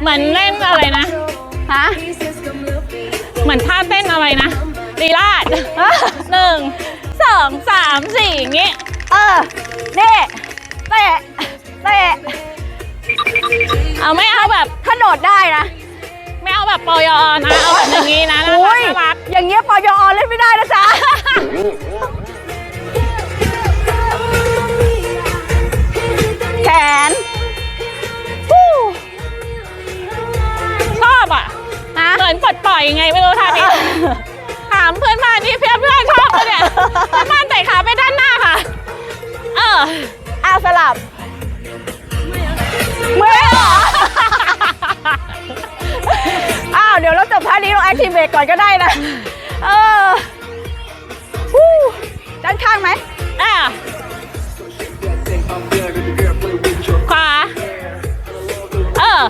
เหมือนเล่นอะไรนะฮะเหมือนท่าเต้นอะไรนะลีลาดหนึ่งสองสามสี่อย่างงี้ เออนี่เตะเตะเอาไม่เอาแบบถ้าโดดได้นะ ไม่เอาแบบปอยอนะ เอาแบบอย่างงี้นะน่ารัอุ้กยน่ารักอย่า มือนปลดปล่อยยังไงไม่รู้ท่านี้ถามเพื่อนบ้านที่เพื่อนเพื่อนชอบปะเนี่ยเพื่อนบ้านเตะขาไปด้านหน้าค่ะ เอออ้าวสลับเมื่อยเหรออ้าวเดี๋ยวเราจบท่านี้ลงแอคทีเวทก่อนก็ได้นะ เออฮู้ด้านข้างไหมอะขวา เออ